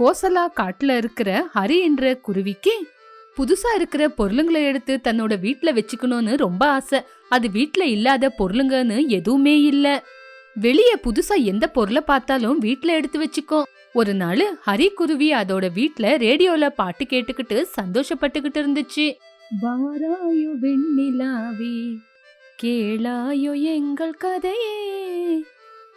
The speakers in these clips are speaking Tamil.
கோசலா காட்டுல இருக்கிற ஹரி என்ற குருவிக்கு புதுசா இருக்கிற பொருளுங்களை எடுத்து தன்னோட வீட்டுல வச்சுக்கணும்னு ரொம்ப ஆசை. அது வீட்டுல இல்லாத பொருளுங்கன்னு எதுவுமே இல்ல. வெளிய புதுசா எந்த பொருளை பார்த்தாலும் வீட்டுல எடுத்து வச்சுக்கோ. ஒரு நாள் ஹரி குருவி அதோட வீட்டுல ரேடியோல பாட்டு கேட்டுக்கிட்டு சந்தோஷப்பட்டுக்கிட்டு இருந்துச்சு. வாராயோ வெண்ணிலாவே கேளாயோ எங்கள் கதையே.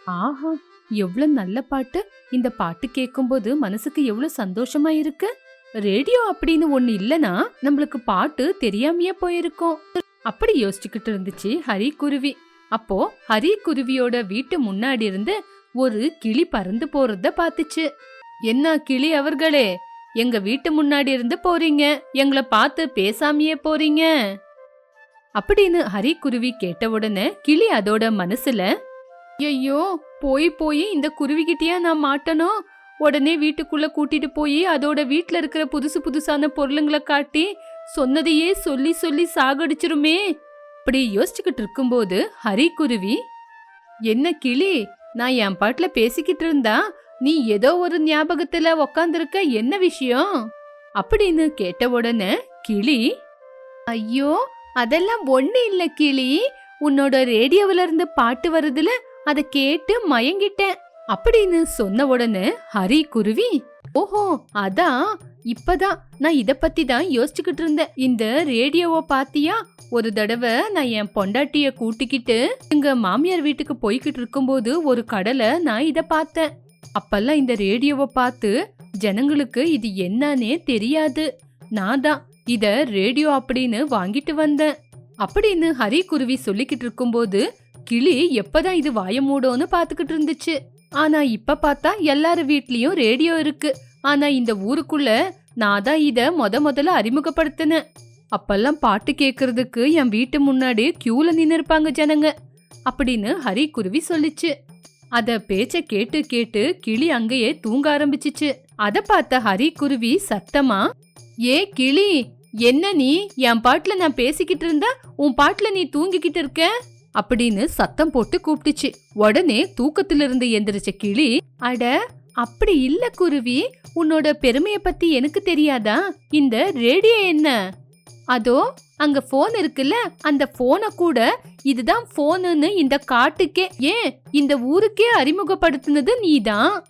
ஆஹா எவ்வளவு நல்ல பாட்டு? இந்த பாட்டு கேட்கும்போது மனசுக்கு எவ்வளவு சந்தோஷமா இருக்கு? ரேடியோ அப்படின்னு ஒண்ணு இல்லனா நம்மளுக்கு பாட்டு தெரியாமையே போயிருக்கும். அப்படி யோசிச்சுக்கிட்டு இருந்துச்சு ஹரி குருவி. அப்போ ஹரி குருவியோட வீட்டு முன்னாடி இருந்து ஒரு கிளி பறந்து போறத பாத்துச்சு. என்ன கிளி அவர்களே? எங்க வீட்டு முன்னாடி இருந்து போறீங்க? எங்களை பார்த்து பேசாமையே போறீங்க? அப்படின்னு ஹரி குருவி கேட்ட உடனே கிளி அதோட மனசுல ஐயோ போய் போய் இந்த குருவிகிட்டயா நான் மாட்டணும் உடனே வீட்டுக்குள்ள கூட்டிட்டு போய் அதோட வீட்ல இருக்கிற புதுசு புதுசான பொருளுங்களை காட்டி சொன்னதையே சொல்லி சொல்லி சாகடிச்சிருமே. அப்படி யோசிச்சுக்கிட்டு இருக்கும்போது ஹரி குருவி என்ன கிளி நான் என் பாட்டுல பேசிக்கிட்டு இருந்தா நீ ஏதோ ஒரு ஞாபகத்துல உக்காந்துருக்க என்ன விஷயம்? அப்படின்னு கேட்ட உடனே கிளி ஐயோ அதெல்லாம் ஒண்ணு இல்ல கிளி. உன்னோட ரேடியோவில இருந்து பாட்டு வருதுல அதை கேட்டு மயங்கிட்டேன். அப்படின்னு சொன்ன உடனே ஹரி குருவி ஓஹோ அதான் இப்பதான். நான் இத பத்தி தான் யோசிச்சுக்கிட்டு இருந்தேன். இந்த ரேடியோவை பாத்தியா? ஒரு தடவை நான் என் பொண்டாட்டிய கூட்டிக்கிட்டு எங்க மாமியார் வீட்டுக்கு போய்கிட்டு இருக்கும்போது ஒரு கடலை நான் இத பார்த்தேன். அப்பெல்லாம் இந்த ரேடியோவை பார்த்து ஜனங்களுக்கு இது என்னன்னே தெரியாது. நான் தான் இத ரேடியோ அப்படின்னு வாங்கிட்டு வந்தேன். அப்படின்னு ஹரி குருவி சொல்லிக்கிட்டு இருக்கும்போது கிளி எப்பதான் இது வாய மூடோன்னு பாத்துக்கிட்டு இருந்துச்சு. ஆனா இப்ப பார்த்தா எல்லார் வீட்லயும் ரேடியோ இருக்கு. ஆனா இந்த ஊருக்குள்ள நான் தான் இத முத முதல்ல அறிமுகப்படுத்தினேன். அப்பெல்லாம் பாட்டு கேக்குறதுக்கு என் வீட்டு முன்னாடி கியூல நின்று இருப்பாங்க ஜனங்க. அப்படின்னு ஹரி குருவி சொல்லிச்சு. அத பேச்ச கேட்டு கேட்டு கிளி அங்கேயே தூங்க ஆரம்பிச்சிச்சு. அத பார்த்த ஹரி குருவி சத்தமா ஏ கிளி என்ன நீ? என் பாட்டுல நான் பேசிக்கிட்டு இருந்தா உன் பாட்டுல நீ தூங்கிக்கிட்டு இருக்க? அப்படின்னு சத்தம் போட்டு கூப்பிட்டுச்சு. உடனே தூக்கத்துல இருந்து எந்திரிச்ச கிளி அட அப்படி இல்ல குருவி. உன்னோட பெருமைய பத்தி எனக்கு தெரியாதா? இந்த ரேடியோ என்ன? அதோ அங்க போன் இருக்குல்ல. அந்த போனை கூட இதுதான் போனுன்னு இந்த காட்டுக்கே ஏன்? இந்த ஊருக்கே அறிமுகப்படுத்தினது நீதான்.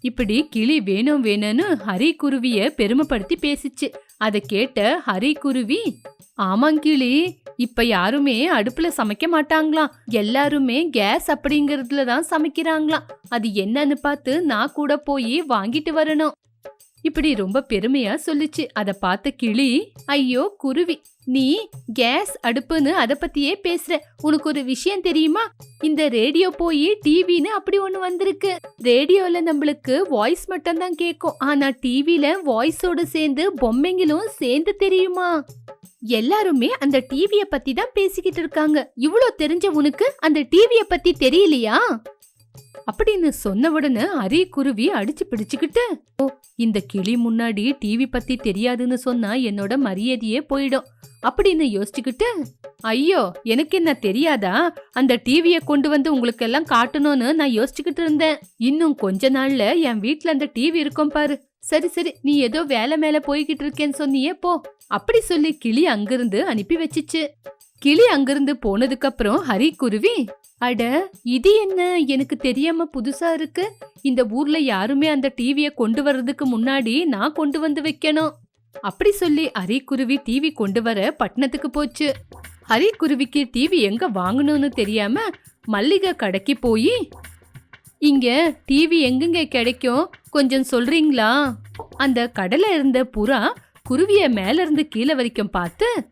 இப்படி கிளி வேணும் வேணும்னு ஹரி குருவிய பெருமைப்படுத்தி பேசிச்சு. அதை கேட்ட ஹரி குருவி ஆமாங்கிளி இப்ப யாருமே அடுப்புல சமைக்க மாட்டாங்களாம். எல்லாருமே கேஸ் அப்படிங்கறதுல தான் சமைக்கிறாங்களாம். அது என்னன்னு பார்த்து நான் கூட போய் வாங்கிட்டு வரணும். இப்படி ரொம்ப பெருமையா சொல்லுச்சு. அத பார்த்த கிளி ஐயோ குருவி. நீ கேஸ் அடுப்புன்னு அத பத்தியே பேசுற. உனக்கு ஒரு விஷயம் தெரியுமா? இந்த ரேடியோ போய் டிவின்னு அப்படி ஒன்று வந்திருக்கு. ரேடியோல நம்மளுக்கு வாய்ஸ் மட்டும் தான் கேட்கும் ஆனா டிவில வாய்ஸோட சேர்ந்து பொம்மைங்களும் சேர்ந்து தெரியுமா? எல்லாருமே அந்த டிவிய பத்தி தான் பேசிக்கிட்டு இருக்காங்க. இவ்ளோ தெரிஞ்ச உனக்கு அந்த டிவிய பத்தி தெரியலையா? அப்படின்னு சொன்ன உடனே அரி குருவி அடிச்சு பிடிச்சுக்கிட்டு ஓ இந்த கிளி முன்னாடி டிவி பத்தி தெரியாதுன்னு சொன்னா என்னோட மரியாதையே போயிடும். அப்படின்னு யோசிச்சுக்கிட்டு ஐயோ எனக்கு என்ன தெரியாதா? அந்த டிவியை கொண்டு வந்து உங்களுக்கு எல்லாம் காட்டணும்னு நான் யோசிச்சுக்கிட்டு இருந்தேன். இன்னும் கொஞ்ச நாள்ல என் வீட்ல அந்த டிவி இருக்கும் பாரு. சரி சரி நீ ஏதோ வேலை மேல போய்கிட்டு இருக்கேன்னு சொன்னியே போ. அப்படி சொல்லி கிளி அங்கிருந்து அனுப்பி வச்சிச்சு. கிளி அங்கிருந்து போனதுக்கு அப்புறம் ஹரி குருவி அட இது என்ன? எனக்கு தெரியாம புதுசா இருக்கு. இந்த ஊர்ல யாருமே அந்த டிவிய கொண்டு வர்றதுக்கு முன்னாடி நான் கொண்டு வந்து வைக்கணும். அப்படி சொல்லி அரிக்குருவி டிவி கொண்டு வர பட்டணத்துக்கு போச்சு. அரிக்குருவிக்கு டிவி எங்க வாங்கணும்னு தெரியாம மல்லிகை கடைக்கு போய் இங்க டிவி எங்கெங்க கிடைக்கும்? கொஞ்சம் சொல்றீங்களா? அந்த கடல இருந்த புறா குருவிய மேல இருந்து கீழே வரைக்கும் பார்த்து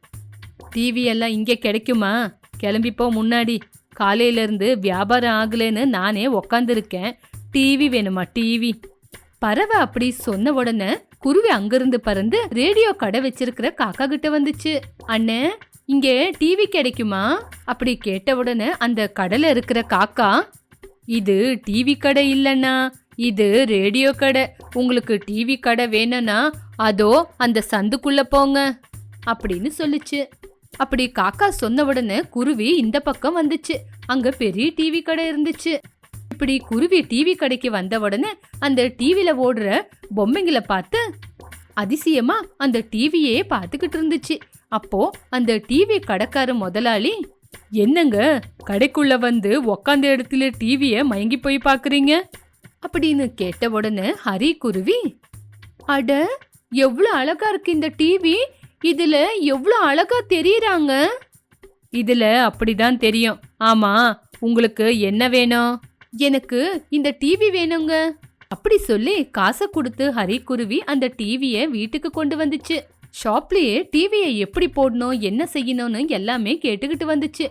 டிவி எல்லாம் இங்க கிடைக்குமா? கிளம்பிப்போ முன்னாடி. காலையில இருந்து வியாபாரம் ஆகலைன்னு நானே உக்காந்துருக்கேன். டிவி வேணுமா டிவி பறவை அப்படி சொன்ன உடனே குருவி அங்கிருந்து பறந்து ரேடியோ கடை வச்சிருக்கிற காக்கா கிட்ட வந்துச்சு. அண்ணே இங்க டிவி கிடைக்குமா? அப்படி கேட்ட உடனே அந்த கடல இருக்கிற காக்கா இது டிவி கடை இல்லைண்ணா இது ரேடியோ கடை. உங்களுக்கு டிவி கடை வேணும்னா அதோ அந்த சந்துக்குள்ள போங்க அப்படின்னு சொல்லுச்சு. அப்படி காக்கா சொன்ன உடனே குருவி இந்த பக்கம் வந்துச்சு. அங்க பெரிய டிவி கடை இருந்துச்சு. இப்படி குருவி டிவி கடைக்கு வந்த உடனே அந்த டிவியில ஓடுற பொம்மைங்களை பார்த்து அதிசயமா அந்த டிவியே பார்த்துக்கிட்டு இருந்துச்சு. அப்போ அந்த டிவி கடைக்கார முதலாளி என்னங்க கடைக்குள்ள வந்து உக்காந்த இடத்துல டிவிய மயங்கி போய் பாக்குறீங்க அப்படின்னு கேட்ட உடனே ஹரி குருவி அட எவ்வளவு அழகா இருக்கு இந்த டிவி இதுல எவ்வளவு அழகா தெரியறாங்க? இதுல அப்படிதான் தெரியும். ஆமா உங்களுக்கு என்ன வேணும்? எனக்கு இந்த டிவி வேணுங்க. அப்படி சொல்லி காசை கொடுத்து ஹரி குருவி அந்த டிவியை வீட்டுக்கு கொண்டு வந்துச்சு. ஷாப்லயே டிவியை எப்படி போடணும் என்ன செய்யணும்னு எல்லாமே கேட்டுக்கிட்டு வந்துச்சு.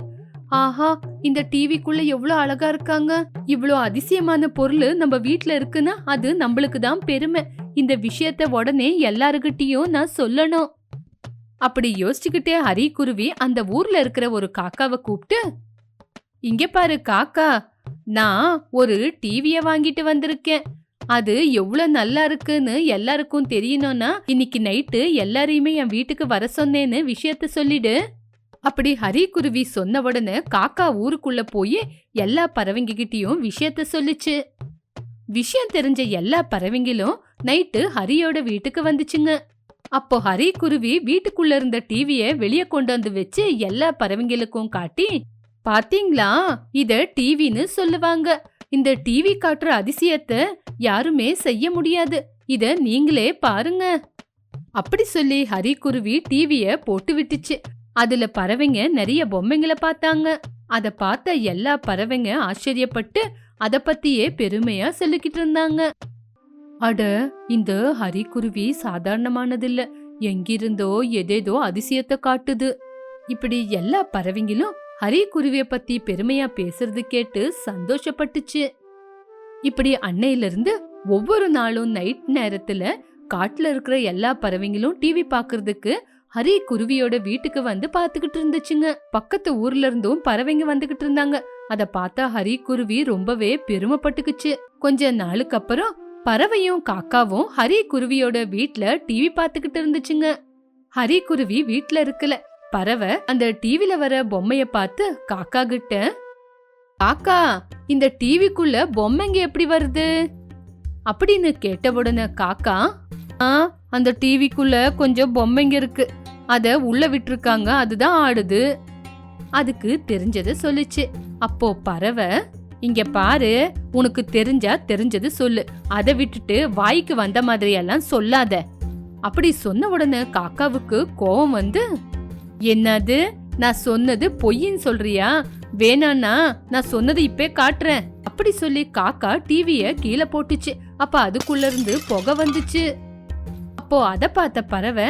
ஆஹா இந்த டிவிக்குள்ள எவ்வளோ அழகா இருக்காங்க. இவ்வளோ அதிசயமான பொருள் நம்ம வீட்டில் இருக்குன்னா அது நம்மளுக்கு தான் பெருமை. இந்த விஷயத்த உடனே எல்லாருக்கிட்டையும் நான் சொல்லணும். அப்படி யோசிச்சுக்கிட்டே ஹரி குருவி அந்த ஊர்ல இருக்கிற ஒரு காக்காவை கூப்பிட்டு இங்க பாரு காக்கா நான் ஒரு டிவியை வாங்கிட்டு வந்திருக்கேன். அது எவ்வளோ நல்லா இருக்குன்னு எல்லாருக்கும் தெரியணும்னா இன்னைக்கு நைட்டு எல்லாரையுமே என் வீட்டுக்கு வர சொன்னேன்னு விஷயத்த சொல்லிடு. அப்படி ஹரிக்குருவி சொன்ன உடனே காக்கா ஊருக்குள்ள போய் எல்லா பறவைங்ககிட்டயும் விஷயத்த சொல்லுச்சு. விஷயம் தெரிஞ்ச எல்லா பறவைங்களும் நைட்டு ஹரியோட வீட்டுக்கு வந்துச்சுங்க. அப்போ ஹரி குருவி வீட்டுக்குள்ள இருந்த டிவியை வெளியே கொண்டு வந்து வச்சு எல்லா பறவைங்களுக்கும் காட்டி பாத்தீங்களா? இத டிவின்னு சொல்லுவாங்க. இந்த டிவி காட்டுற அதிசயத்தை யாருமே செய்ய முடியாது. இத நீங்களே பாருங்க. அப்படி சொல்லி ஹரி குருவி டிவிய போட்டு விட்டுச்சு. அதுல பறவைங்க நிறைய பொம்மைங்களை பார்த்தாங்க. அத பார்த்த எல்லா பறவைங்க ஆச்சரியப்பட்டு அத பத்தியே பெருமையா சொல்லிக்கிட்டு இருந்தாங்க. அட இந்த ஹரிக்குருவி சாதாரணமானதில்ல. எங்கிருந்தோ எதேதோ அதிசயத்தை காட்டுது. இப்படி எல்லா பறவைங்களும் ஹரிக்குருவிய பத்தி பெருமையா பேசுறது கேட்டு சந்தோஷப்பட்டுச்சு. இப்படி அன்னையில இருந்து ஒவ்வொரு நாளும் நைட் நேரத்துல காட்டுல இருக்கிற எல்லா பறவைங்களும் டிவி பாக்குறதுக்கு ஹரி குருவியோட வீட்டுக்கு வந்து பாத்துக்கிட்டு இருந்துச்சுங்க. பக்கத்து ஊர்ல இருந்தும் பறவைங்க வந்துகிட்டு இருந்தாங்க. அத பார்த்தா ஹரி குருவி ரொம்பவே பெருமைப்பட்டுக்குச்சு. கொஞ்ச நாளுக்கு அப்புறம் பறவையும் காக்காவும் ஹரி குருவியோட வீட்ல டிவி பாத்துக்கிட்டு இருந்துச்சுங்க. ஹரி குருவி வீட்ல இருக்கல. பறவை அந்த டிவில வர பொம்மைய பார்த்து காக்கா கிட்ட காக்கா இந்த டிவிக்குள்ள பொம்மைங்க எப்படி வருது? அப்படின்னு கேட்ட உடனே காக்கா ஆ அந்த டிவிக்குள்ள கொஞ்சம் பொம்மைங்க இருக்கு. அத உள்ள விட்டுருக்காங்க. அதுதான் ஆடுது. அதுக்கு தெரிஞ்சதை சொல்லுச்சு. அப்போ பறவை இங்க பாரு உனக்கு தெரிஞ்சா தெரிஞ்சது சொல்லு. அதை விட்டுட்டு வாய்க்கு வந்த மாதிரியெல்லாம் சொல்லாத. அப்படி சொன்ன உடனே காக்காவுக்கு கோவம் வந்து என்னது? நான் சொன்னது பொய்ன்னு சொல்றியா? வேணான்னா நான் சொன்னதை இப்பே காட்டுறேன். அப்படி சொல்லி காக்கா டிவிய கீழே போட்டுச்சு. அப்ப அதுக்குள்ள இருந்து புகை வந்துச்சு. அப்போ அத பார்த்த பறவை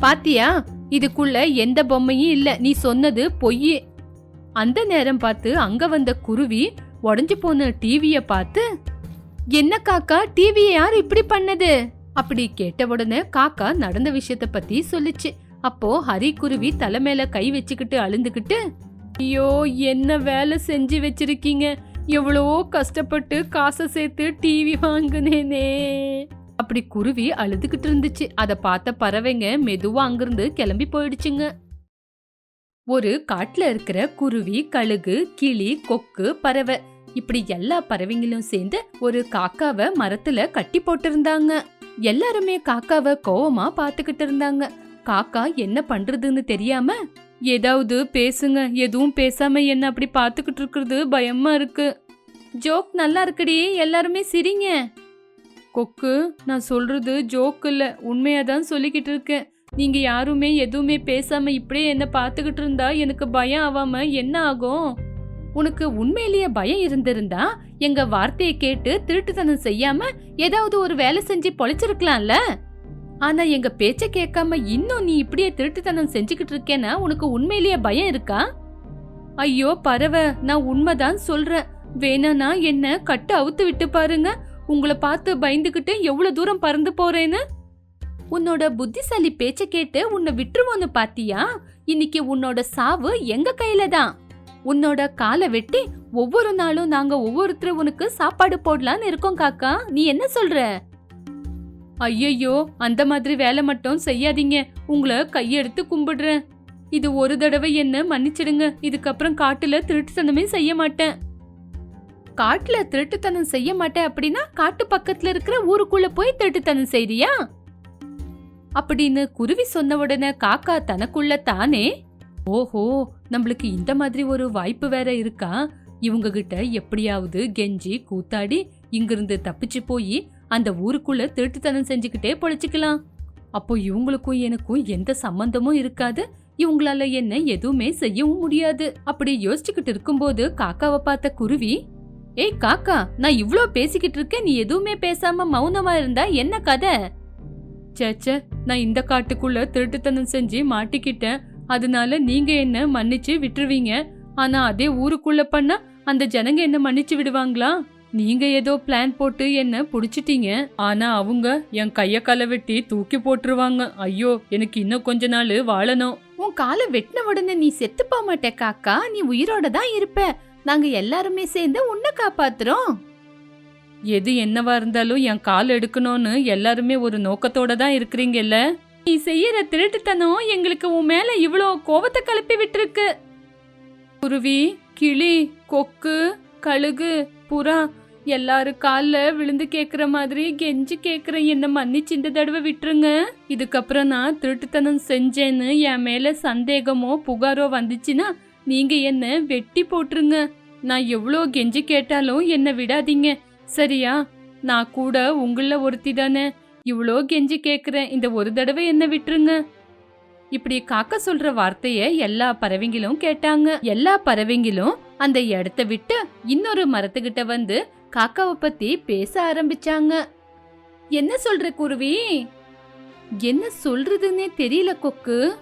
பாத்தியா இதுக்குள்ள எந்த பொம்மையும் இல்ல. நீ சொன்னது பொய் அந்த நேரம் பார்த்து அங்க வந்த குருவி உடஞ்சு போன டிவிய பார்த்து என்ன காக்கா டிவியை யார் இப்படி பண்ணது? அப்படி கேட்ட உடனே காக்கா நடந்த விஷயத்த பத்தி சொல்லுச்சு. அப்போ ஹரி குருவி தலை மேல கை வச்சுக்கிட்டு அழுந்துகிட்டு ஐயோ என்ன வேலை செஞ்சு வச்சிருக்கீங்க? எவ்வளோ கஷ்டப்பட்டு காசை சேர்த்து டிவி வாங்குனேனே. அப்படி குருவி அழுதுகிட்டு இருந்துச்சு. அதை பார்த்த பறவைங்க மெதுவா அங்கிருந்து கிளம்பி போயிடுச்சுங்க. ஒரு காட்டுல இருக்கிற குருவி கழுகு கிளி கொக்கு பறவை இப்படி எல்லா பறவைங்களும் சேர்ந்து ஒரு காக்காவை மரத்துல கட்டி போட்டிருந்தாங்க. எல்லாருமே காக்காவை கோவமா பாத்துக்கிட்டு இருந்தாங்க. காக்கா என்ன பண்றதுன்னு தெரியாம ஏதாவது பேசுங்க எதுவும் பேசாம என்ன அப்படி பார்த்துக்கிட்டு இருக்கிறது? பயமா இருக்கு. ஜோக் நல்லா இருக்குடி எல்லாருமே சிரிங்க. கொக்கு நான் சொல்றது ஜோக் இல்ல உண்மையா தான் சொல்லிக்கிட்டு இருக்கேன். நீங்க யாருமே எதுவுமே பேசாம இப்படியே என்ன பார்த்துக்கிட்டு இருந்தா எனக்கு பயம் ஆகாம என்ன ஆகும்? உனக்கு உண்மையிலேயே பயம் இருந்திருந்தா எங்க வார்த்தையை கேட்டு திருட்டுத்தனம் செய்யாம ஏதாவது ஒரு வேலை செஞ்சு பொழைச்சிருக்கலாம்ல? ஆனா எங்க பேச்ச கேட்காம இன்னும் நீ இப்படியே திருட்டுத்தனம் செஞ்சுக்கிட்டு இருக்கேன்னா உனக்கு உண்மையிலேயே பயம் இருக்கா? ஐயோ பறவை நான் உண்மைதான் சொல்றேன். வேணானா என்ன கட்டு அவுத்து விட்டு பாருங்க. உங்களை பார்த்து பயந்துகிட்டு எவ்வளவு தூரம் பறந்து போறேன்னு? உன்னோட புத்திசாலி பேச்ச கேட்டு உன்னை விட்டுருவோன்னு பாத்தியா? இன்னைக்கு உன்னோட சாவு எங்க கையில தான்? உன்னோட காலை வெட்டி ஒவ்வொரு நாளும் நாங்க ஒவ்வொருத்தரும் உனக்கு சாப்பாடு போடலான்னு இருக்கோம் காக்கா. நீ என்ன சொல்ற? ஐயையோ அந்த மாதிரி வேலை மட்டும் செய்யாதீங்க. உங்களை கையெடுத்து கும்பிடுறேன். இது ஒரு தடவை என்ன மன்னிச்சிடுங்க. இதுக்கப்புறம் காட்டுல திருட்டுத்தனமே செய்ய மாட்டேன். காட்டுல திருட்டுத்தனம் செய்ய மாட்டேன் அப்படின்னா காட்டு பக்கத்துல இருக்கிற ஊருக்குள்ள போய் திருட்டுத்தனம் செய்றியா? அப்படின்னு குருவி சொன்ன உடனே காக்கா தனக்குள்ள தானே ஓஹோ நம்மளுக்கு இந்த மாதிரி ஒரு வாய்ப்பு வேற இருக்கா? இவங்க கிட்ட எப்படியாவது கெஞ்சி கூத்தாடி இங்கிருந்து தப்பிச்சு போய் அந்த ஊருக்குள்ள திருட்டுத்தனம் செஞ்சுக்கிட்டே பொழைச்சிக்கலாம். அப்போ இவங்களுக்கும் எனக்கும் எந்த சம்பந்தமும் இருக்காது. இவங்களால என்ன எதுவுமே செய்யவும் முடியாது. அப்படி யோசிச்சுக்கிட்டு இருக்கும்போது காக்காவை பார்த்த குருவி ஏய் காக்கா நான் இவ்ளோ பேசிக்கிட்டு இருக்கேன். நீ எதுவுமே பேசாம மௌனமா இருந்தா என்ன கதை? சேச்சே நான் இந்த காட்டுக்குள்ள திருட்டுத்தனம் செஞ்சு மாட்டிக்கிட்டேன். அதனால நீங்க என்ன மன்னிச்சு விட்டுருவீங்க? ஆனா அதே ஊருக்குள்ள பண்ணா அந்த ஜனங்க என்ன மன்னிச்சு விடுவாங்களா? நீங்க ஏதோ பிளான் போட்டு என்ன புடிச்சிட்டீங்க. ஆனா அவங்க என் கைய காலை வெட்டி தூக்கி போட்டுருவாங்க. ஐயோ எனக்கு இன்னும் கொஞ்ச நாள் வாழணும். உன் காலை வெட்டின உடனே நீ செத்து போக மாட்டே காக்கா. நீ உயிரோட தான் இருப்ப. நாங்க எல்லாருமே சேர்ந்து உன்னை காப்பாத்துறோம். எது என்னவா இருந்தாலும் என் கால் எடுக்கணும்னு எல்லாருமே ஒரு நோக்கத்தோட தான் இருக்கிறீங்கல்ல? நீ செய்யற திருட்டுத்தனம் எங்களுக்கு உன் மேல இவ்வளோ கோபத்தை கிளப்பி விட்டுருக்கு. குருவி கிளி கொக்கு கழுகு புறா எல்லாரும் காலில் விழுந்து கேட்குற மாதிரி கெஞ்சி கேட்குறேன் என்னை மன்னிச்சு இந்த தடவை விட்டுருங்க. இதுக்கப்புறம் நான் திருட்டுத்தனம் செஞ்சேன்னு என் மேலே சந்தேகமோ புகாரோ வந்துச்சுன்னா நீங்கள் என்னை வெட்டி போட்டுருங்க. நான் எவ்வளோ கெஞ்சி கேட்டாலும் என்னை விடாதீங்க. சரியா? நான் கூட உங்களில் ஒருத்தி தானே. இவ்வளோ கெஞ்சி கேட்குறேன் இந்த ஒரு தடவை என்னை விட்டுருங்க. இப்படி காக்க சொல்ற வார்த்தையை எல்லா பறவைங்களும் கேட்டாங்க. எல்லா பறவைங்களும் அந்த இடத்த விட்டு இன்னொரு மரத்துக்கிட்ட வந்து காக்காவை பத்தி பேச ஆரம்பிச்சாங்க. என்ன சொல்ற குருவி? என்ன சொல்றதுன்னே தெரியல கொக்கு.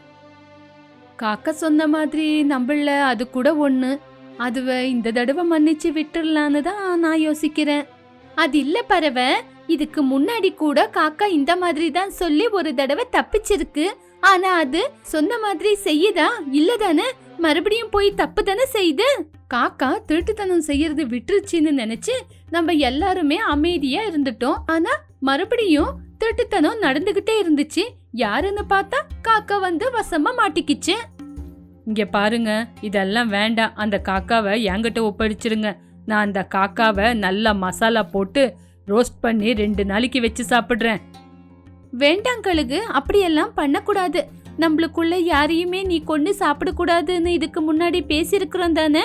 காக்கா சொன்ன மாதிரி நம்மள அது கூட ஒண்ணு. அதுவ இந்த தடவை மன்னிச்சு விட்டுடலான்னு தான் நான் யோசிக்கிறேன். அது இல்ல பறவை. இதுக்கு முன்னாடி கூட காக்கா இந்த மாதிரி தான் சொல்லி ஒரு தடவை தப்பிச்சிருக்கு. ஆனா அது சொன்ன மாதிரி செய்யுதா? இல்லதானே மறுபடியும் போய் தப்பு தானே செய்யுது காக்கா திருட்டுத்தனம் செய்யறது விட்டுருச்சுன்னு நினைச்சு நம்ம எல்லாருமே அமைதியா இருந்துட்டோம். ஆனா மறுபடியும் திருட்டுத்தனம் நடந்துகிட்டே இருந்துச்சு. யாருன்னு பார்த்தா காக்கா வந்து வசமா மாட்டிக்கிச்சு. இங்க பாருங்க இதெல்லாம் வேண்டாம். அந்த காக்காவை என்கிட்ட ஒப்படைச்சிருங்க. நான் அந்த காக்காவை நல்லா மசாலா போட்டு ரோஸ்ட் பண்ணி ரெண்டு நாளைக்கு வச்சு சாப்பிடுறேன். வேண்டாம் கழுகு அப்படியெல்லாம் பண்ணக்கூடாது. நம்மளுக்குள்ள யாரையுமே நீ கொண்டு சாப்பிடக்கூடாதுன்னு இதுக்கு முன்னாடி பேசியிருக்கிறோம் தானே?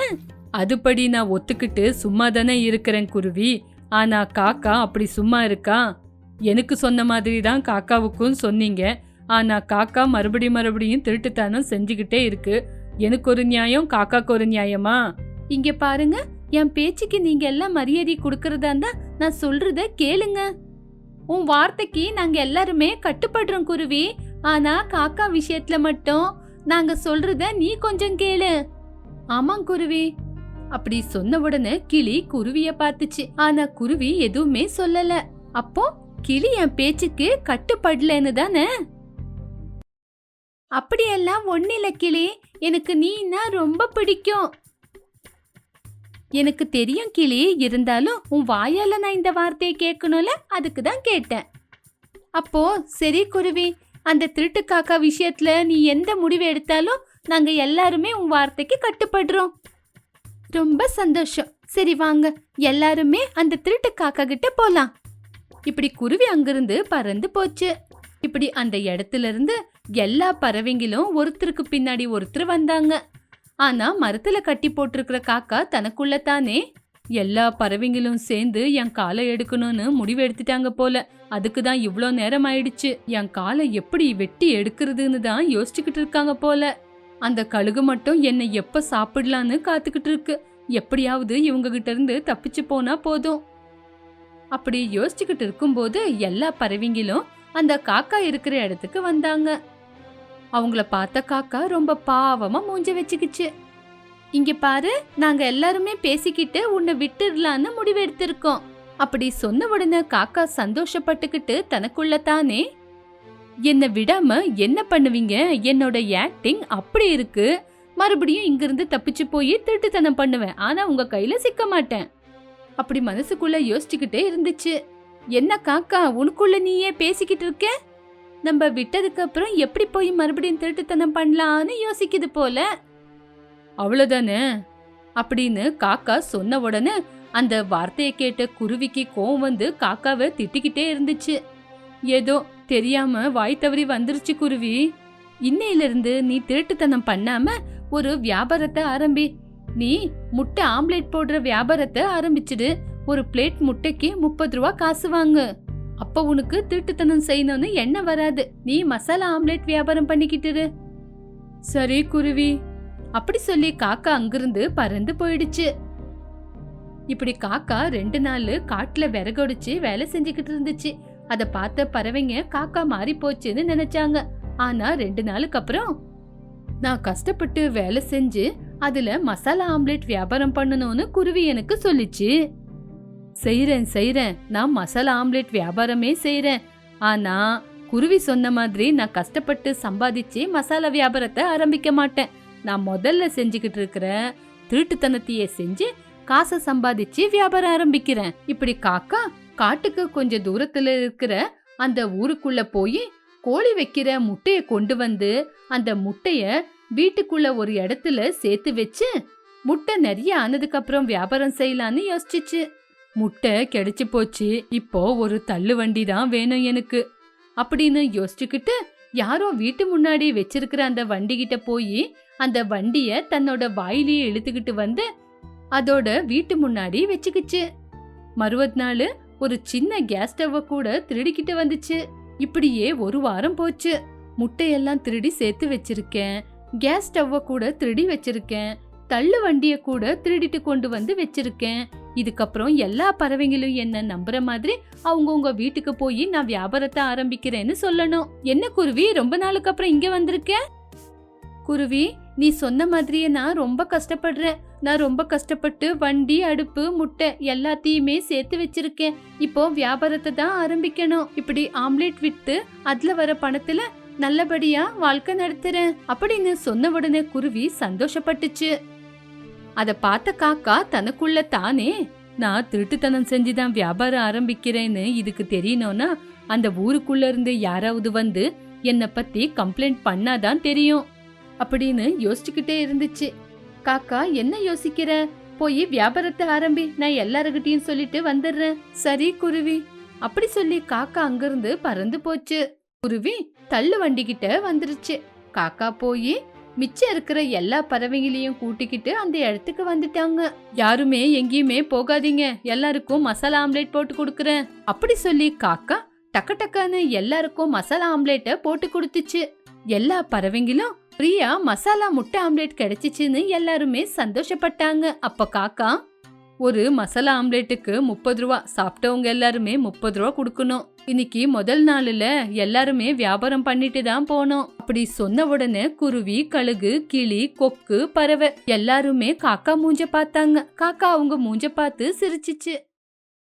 அதுபடி நான் ஒத்துக்கிட்டு சும்மா தானே இருக்கிறேன் குருவி. ஆனா காக்கா அப்படி சும்மா இருக்கா? எனக்கு சொன்ன மாதிரி தான் காக்காவுக்கும் சொன்னீங்க. ஆனா காக்கா மறுபடியும் மறுபடியும் திருட்டுத்தனம் செஞ்சுக்கிட்டே இருக்கு. எனக்கு ஒரு நியாயம் காக்காக்கு ஒரு நியாயமா? இங்க பாருங்க என் பேச்சுக்கு நீங்க எல்லாம் மரியாதை கொடுக்கறதா இருந்தா நான் சொல்றத கேளுங்க. உன் வார்த்தைக்கு நாங்க எல்லாருமே கட்டுப்படுறோம் குருவி. ஆனா காக்கா விஷயத்துல மட்டும் நாங்க சொல்றத நீ கொஞ்சம் கேளு. ஆமாம் குருவி. அப்படி சொன்ன உடனே கிளி குருவிய பார்த்துச்சு. ஆனா குருவி எதுவுமே சொல்லல. அப்போ கிளி என் பேச்சுக்கு கட்டுப்படலன்னு தானே? அப்படியெல்லாம் ஒன்னில கிளி. எனக்கு நீன்னா ரொம்ப பிடிக்கும். எனக்கு தெரியும் கிளி. இருந்தாலும் உன் வாயால நான் இந்த வார்த்தையை கேட்கணும்ல? அதுக்கு தான் கேட்டேன். அப்போ சரி குருவி அந்த திருட்டு காக்கா விஷயத்துல நீ எந்த முடிவு எடுத்தாலும் நாங்க எல்லாருமே உன் வார்த்தைக்கு கட்டுப்படுறோம். ரொம்ப சந்தோஷம். சரி வாங்க எல்லாருமே அந்த திருட்டு காக்கா கிட்ட போலாம். இப்படி குருவி அங்கிருந்து பறந்து போச்சு. இப்படி அந்த இடத்துல இருந்து எல்லா பறவைங்களும் ஒருத்தருக்கு பின்னாடி ஒருத்தர் வந்தாங்க. ஆனா மரத்துல கட்டி போட்டிருக்கிற காக்கா தனக்குள்ள தானே. எல்லா பறவைங்களும் சேர்ந்து என் காலை எடுக்கணும்னு முடிவு எடுத்துட்டாங்க போல. அதுக்கு தான் இவ்வளோ நேரம் ஆயிடுச்சு. என் காலை எப்படி வெட்டி எடுக்கிறதுன்னு தான் யோசிச்சுக்கிட்டு இருக்காங்க போல. அந்த கழுகு மட்டும் என்னை எப்ப சாப்பிடலான்னு காத்துக்கிட்டு இருக்கு எப்படியாவது இவங்க கிட்ட இருந்து தப்பிச்சு போனா போதும். அப்படி யோசிச்சுக்கிட்டு இருக்கும்போது எல்லா பறவைங்களும் அந்த காக்கா இருக்கிற இடத்துக்கு வந்தாங்க. அவங்கள பார்த்த காக்கா ரொம்ப பாவமா மூஞ்ச வச்சுக்கிச்சு. இங்க பாரு நாங்க எல்லாருமே பேசிக்கிட்டு உன்னை விட்டுடலான்னு முடிவெடுத்திருக்கோம். அப்படி சொன்ன உடனே காக்கா சந்தோஷப்பட்டுக்கிட்டு தனக்குள்ள தானே என்னை விடாம என்ன பண்ணுவீங்க? என்னோட ஆக்டிங் அப்படி இருக்கு. மறுபடியும் இங்கிருந்து தப்பிச்சு போய் திருட்டுத்தனம் பண்ணுவேன். ஆனா உங்க கையில சிக்க மாட்டேன். அப்படி மனசுக்குள்ள யோசிச்சுக்கிட்டே இருந்துச்சு. என்ன காக்கா உனக்குள்ள நீயே பேசிக்கிட்டு இருக்க? நம்ம விட்டதுக்கு அப்புறம் எப்படி போய் மறுபடியும் திருட்டுத்தனம் பண்ணலான்னு யோசிக்குது போல. அவ்வளோதானே அப்படின்னு காக்கா சொன்ன உடனே அந்த வார்த்தையை கேட்ட குருவிக்கு கோவம் வந்து காக்காவை திட்டிக்கிட்டே இருந்துச்சு. ஏதோ தெரியாம வாய் தவறி வந்துருச்சு குருவி. இன்னையிலிருந்து நீ திருட்டுத்தனம் பண்ணாம ஒரு வியாபாரத்தை ஆரம்பி. நீ முட்டை ஆம்லெட் போடுற வியாபாரத்தை ஆரம்பிச்சிடு. ஒரு பிளேட் முட்டைக்கு முப்பது ரூபா காசு வாங்கு. அப்ப உனக்கு திருட்டுத்தனம் செய்யணும்னு எண்ணம் வராது. நீ மசாலா ஆம்லெட் வியாபாரம் பண்ணிக்கிட்டு சரி குருவி. அப்படி சொல்லி காக்கா அங்கிருந்து பறந்து போயிடுச்சு. இப்படி காக்கா ரெண்டு நாள் காட்டுல விறகொடிச்சு வேலை செஞ்சுக்கிட்டு இருந்துச்சு. அத பார்த்த பறவைங்க காக்கா மாறி போச்சுன்னு நினைச்சாங்க. ஆனா ரெண்டு நாளுக்கு அப்புறம் நான் கஷ்டப்பட்டு வேலை செஞ்சு அதுல மசாலா ஆம்லெட் வியாபாரம் பண்ணணும்னு குருவி எனக்கு சொல்லிச்சு. செய்யறேன் செய்யறேன் நான் மசாலா ஆம்லெட் வியாபாரமே செய்யறேன் ஆனா குருவி சொன்ன மாதிரி நான் கஷ்டப்பட்டு சம்பாதிச்சு மசாலா வியாபாரத்தை ஆரம்பிக்க மாட்டேன். நான் முதல்ல செஞ்சுக்கிட்டு இருக்கிற திருட்டுத்தனத்தையே செஞ்சு காசை சம்பாதிச்சு வியாபாரம் ஆரம்பிக்கிறேன். இப்படி காக்கா காட்டுக்கு கொஞ்சம் தூரத்துல இருக்கிற அந்த ஊருக்குள்ள போய் கோழி வைக்கிற முட்டைய கொண்டு வந்து அந்த முட்டைய வீட்டுக்குள்ள ஒரு இடத்துல சேர்த்து வச்சு முட்டை நிறைய ஆனதுக்கு அப்புறம் வியாபாரம் செய்யலான்னு யோசிச்சுச்சு. முட்டை கிடைச்சு போச்சு. இப்போ ஒரு தள்ளு வண்டி தான் வேணும் எனக்கு. அப்படின்னு யோசிச்சுக்கிட்டு யாரோ வீட்டு முன்னாடி வச்சிருக்கிற அந்த வண்டி கிட்ட போய் அந்த வண்டிய தன்னோட வாயிலேயே இழுத்துக்கிட்டு வந்து அதோட வீட்டு முன்னாடி வச்சுக்கிச்சு. மறுவத் நாள் ஒரு சின்ன கேஸ் ஸ்டவ்வ கூட திருடிக்கிட்டு வந்துச்சு. இப்படியே ஒரு வாரம் போச்சு. முட்டையெல்லாம் திருடி சேர்த்து வச்சிருக்கேன். கேஸ் ஸ்டவ்வை கூட திருடி வச்சிருக்கேன். தள்ளு வண்டிய கூட திருடிட்டு கொண்டு வந்து வச்சிருக்கேன். இதுக்கப்புறம் எல்லா பறவைங்களும் என்ன நம்புற மாதிரி அவங்கவுங்க வீட்டுக்கு போய் நான் வியாபாரத்தை ஆரம்பிக்கிறேன்னு சொல்லணும். என்ன குருவி? ரொம்ப நாளுக்கு அப்புறம் இங்க வந்திருக்க? குருவி நீ சொன்ன மாதிரியே நான் ரொம்ப கஷ்டப்படுறேன். நான் ரொம்ப கஷ்டப்பட்டு வண்டி அடுப்பு முட்டை எல்லாத்தையுமே சேர்த்து வச்சிருக்கேன். இப்போ வியாபாரத்தை தான் ஆரம்பிக்கணும். இப்படி ஆம்லெட் விட்டு அதுல வர பணத்துல நல்லபடியா வாழ்க்கை நடத்துறேன் அப்படின்னு சொன்ன உடனே குருவி சந்தோஷப்பட்டுச்சு. அத பார்த்த காக்கா தனக்குள்ள தானே நான் திருட்டுத்தனம் செஞ்சுதான் வியாபாரம் ஆரம்பிக்கிறேன்னு இதுக்கு தெரியணும்னா அந்த ஊருக்குள்ள இருந்து யாராவது வந்து என்னை பத்தி கம்ப்ளைண்ட் பண்ணாதான் தெரியும். அப்படின்னு யோசிச்சுக்கிட்டே இருந்துச்சு. காக்கா என்ன யோசிக்கிற? போய் வியாபாரத்தை ஆரம்பி நான் எல்லாருகிட்டயும் சொல்லிட்டு வந்துடுறேன் சரி குருவி. அப்படி சொல்லி காக்கா அங்கிருந்து பறந்து போச்சு. குருவி தள்ளு வண்டி கிட்ட வந்துருச்சு. காக்கா போய் மிச்சம் இருக்கிற எல்லா பறவைங்களையும் கூட்டிக்கிட்டு அந்த இடத்துக்கு வந்துட்டாங்க. யாருமே எங்கேயுமே போகாதீங்க. எல்லாருக்கும் மசாலா ஆம்லேட் போட்டு கொடுக்குறேன். அப்படி சொல்லி காக்கா டக்கு டக்குன்னு எல்லாருக்கும் மசாலா ஆம்லேட்டை போட்டு கொடுத்துச்சு. எல்லா பறவைங்களும் பிரியா மசாலா முட்டை ஆம்லேட் கிடைச்சிச்சுன்னு எல்லாருமே சந்தோஷப்பட்டாங்க. அப்ப காக்கா ஒரு மசாலா ஆம்லேட்டுக்கு முப்பது ரூபா. சாப்பிட்டவங்க எல்லாருமே முப்பது ரூபா கொடுக்கணும். இன்னைக்கு முதல் நாள்ல எல்லாருமே வியாபாரம் பண்ணிட்டு தான் போனோம். அப்படி சொன்ன உடனே குருவி கழுகு கிளி கொக்கு பறவை எல்லாருமே காக்கா மூஞ்ச பார்த்தாங்க. காக்கா அவங்க மூஞ்ச பார்த்து சிரிச்சிச்சு.